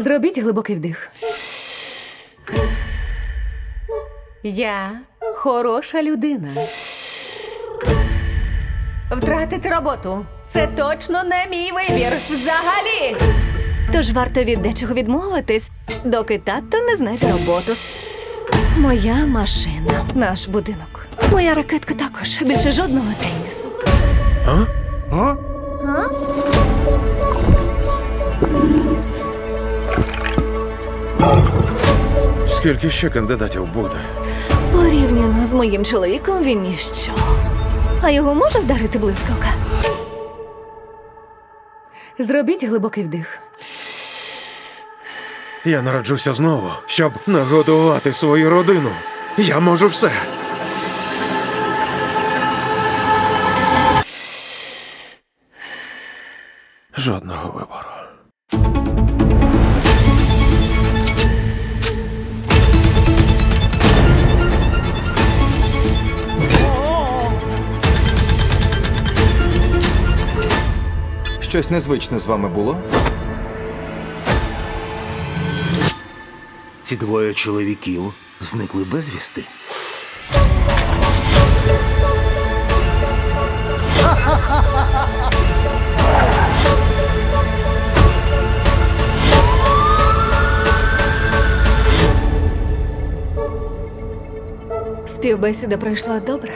Зробіть глибокий вдих. Я хороша людина. Втратити роботу. Це точно не мій вибір. Взагалі. Тож варто від дечого відмовитись, доки тато не знайде роботу. Моя машина, наш будинок. Моя ракетка також. Більше жодного тенісу. А? А? Скільки ще кандидатів буде? Порівняно з моїм чоловіком він ніщо. А його може вдарити блискавка? Зробіть глибокий вдих. Я народжуся знову, щоб нагодувати свою родину. Я можу все. Жодного вибору. Щось незвичне з вами було? Ці двоє чоловіків зникли безвісти. Співбесіда пройшла добре.